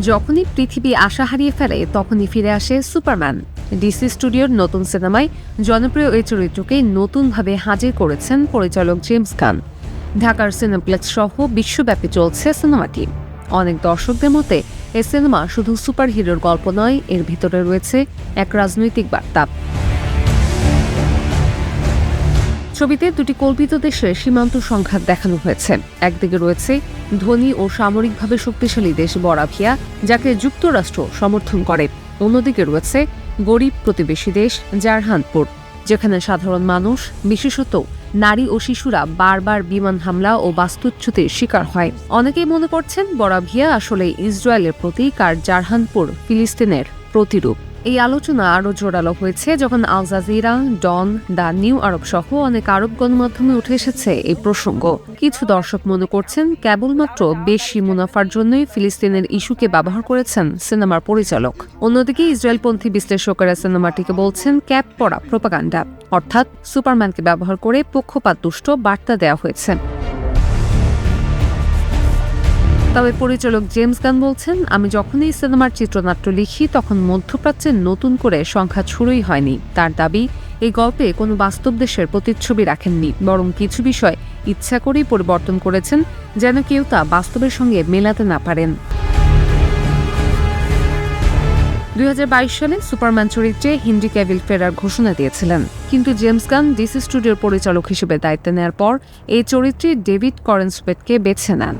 যখনই পৃথিবী আশা হারিয়ে ফেলে, তখনই ফিরে আসে সুপারম্যান। ডিসি স্টুডিওর নতুন সিনেমায় জনপ্রিয় এই চরিত্রকে নতুনভাবে হাজির করেছেন পরিচালক জেমস গান ঢাকার সিনেপ্লেক্স সহ বিশ্বব্যাপী চলছে সিনেমাটি। অনেক দর্শকদের মতে এ সিনেমা শুধু সুপারহিরোর গল্প নয়, এর ভিতরে রয়েছে এক রাজনৈতিক বার্তা। ছবিতে দুটি কল্পিত দেশের সীমান্ত সংঘাত দেখানো হয়েছে। একদিকে রয়েছে ধনী ও সামরিকভাবে শক্তিশালী দেশ বরাভিয়া, যাকে যুক্তরাষ্ট্র সমর্থন করে। অন্যদিকে রয়েছে গরিব প্রতিবেশী দেশ জারহানপুর, যেখানে সাধারণ মানুষ, বিশেষত নারী ও শিশুরা বারবার বিমান হামলা ও বাস্তুচ্যুতির শিকার হয়। অনেকেই মনে করছেন বরাভিয়া আসলে ইসরায়েলের প্রতীক আর জারহানপুর ফিলিস্তিনের প্রতিরূপ। এই আলোচনা আরও জোরালো হয়েছে যখন Al Jazeera, Dawn the New Arab সহ অনেক আরব গণমাধ্যমে উঠে এসেছে এই প্রসঙ্গ। কিছু দর্শক মনে করছেন কেবলমাত্র বেশি মুনাফার জন্যই ফিলিস্তিনের ইস্যুকে ব্যবহার করেছেন সিনেমার পরিচালক। অন্যদিকে ইসরায়েলপন্থী বিশ্লেষকেরা সিনেমাটিকে বলছেন, ক্যাপ পরা প্রোপাগান্ডা। অর্থাৎ সুপারম্যানকে ব্যবহার করে পক্ষপাত দুষ্ট বার্তা দেওয়া হয়েছে। তবে পরিচালক জেমস গান বলছেন, আমি যখনই সিনেমার চিত্রনাট্য লিখি, তখন মধ্যপ্রাচ্যে নতুন করে সংখ্যা শুরুই হয়নি। তার দাবি, এই গল্পে কোনো বাস্তব দেশের প্রতিচ্ছবি রাখেননি, বরং কিছু বিষয় ইচ্ছা করেই পরিবর্তন করেছেন, যেন কেউ তা বাস্তবের সঙ্গে মেলাতে না পারেন। দু হাজার বাইশ সালে সুপারম্যান চরিত্রে হিন্দি ক্যাভিল ফেরার ঘোষণা দিয়েছিলেন। কিন্তু জেমস গান ডিসি স্টুডিওর পরিচালক হিসেবে দায়িত্ব নেওয়ার পর, এই চরিত্রে ডেভিড করেন্সপেটকে বেছে নেন।